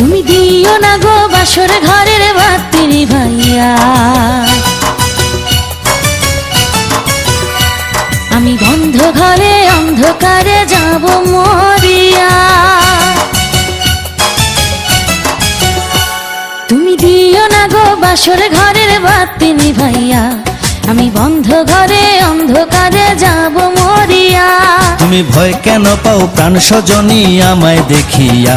দিও না গো বাসর ঘরের বাতি ভাইয়া। আমি বন্ধ ঘরে অন্ধকারে যাব মরিয়া। তুমি দিও না গো বাসর ঘরের বাতি ভাইয়া। আমি বন্ধ ঘরে অন্ধকারে যাব মরিয়া। তুমি ভয় কেন পাও প্রাণ সজনী আমায় দেখিয়া?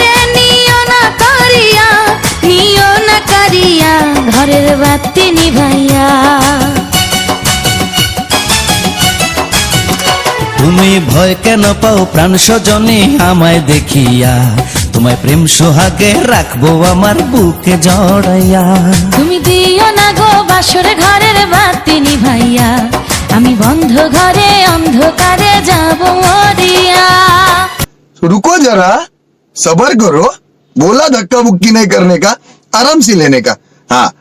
করিয়া ঘরের বাতি নিভাইয়া তুমি ভয় কেন পাও প্রাণ সজনী আমায় দেখিয়া তোমায় প্রেম সোহাগে রাখবো আমার বুকে জড়াইয়া তুমি দিও না গো বাসর ঘরের বাতি নিভাইয়া আমি বন্ধ ঘরে অন্ধকারে যাব মরিয়া रुको जरा सबर करो बोला धक्का बुक्की नहीं करने का आराम से लेने का। हाँ।